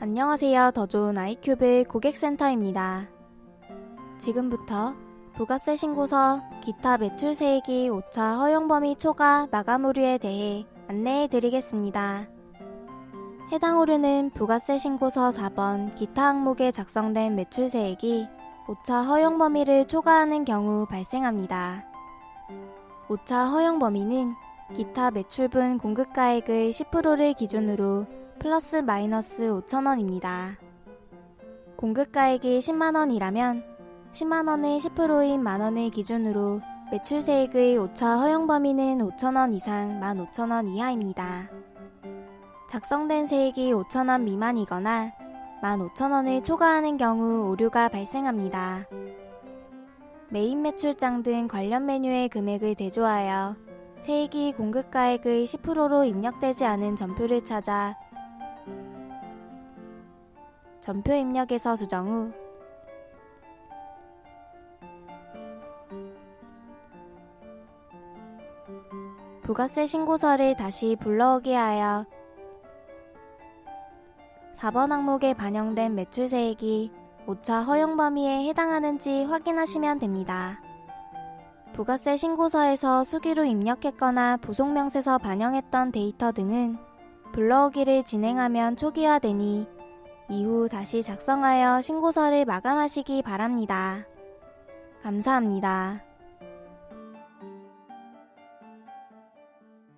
안녕하세요. 더 좋은 아이큐브 고객센터입니다. 지금부터 부가세 신고서, 기타 매출 세액이 5차 허용 범위 초과 마감 오류에 대해 안내해 드리겠습니다. 해당 오류는 부가세 신고서 4번 기타 항목에 작성된 매출 세액이 5차 허용 범위를 초과하는 경우 발생합니다. 5차 허용 범위는 기타 매출분 공급 가액의 10%를 기준으로 플러스 마이너스 5천원입니다. 공급가액이 10만원이라면 10만원의 10%인 만원을 기준으로 매출세액의 5차 허용 범위는 5천원 이상 15,000원 이하입니다. 작성된 세액이 5천원 미만이거나 15,000원을 초과하는 경우 오류가 발생합니다. 메인 매출장 등 관련 메뉴의 금액을 대조하여 세액이 공급가액의 10%로 입력되지 않은 전표를 찾아 전표 입력에서 수정 후 부가세 신고서를 다시 불러오게 하여 4번 항목에 반영된 매출세액이 5차 허용 범위에 해당하는지 확인하시면 됩니다. 부가세 신고서에서 수기로 입력했거나 부속명세서 반영했던 데이터 등은 불러오기를 진행하면 초기화되니 이후 다시 작성하여 신고서를 마감하시기 바랍니다. 감사합니다.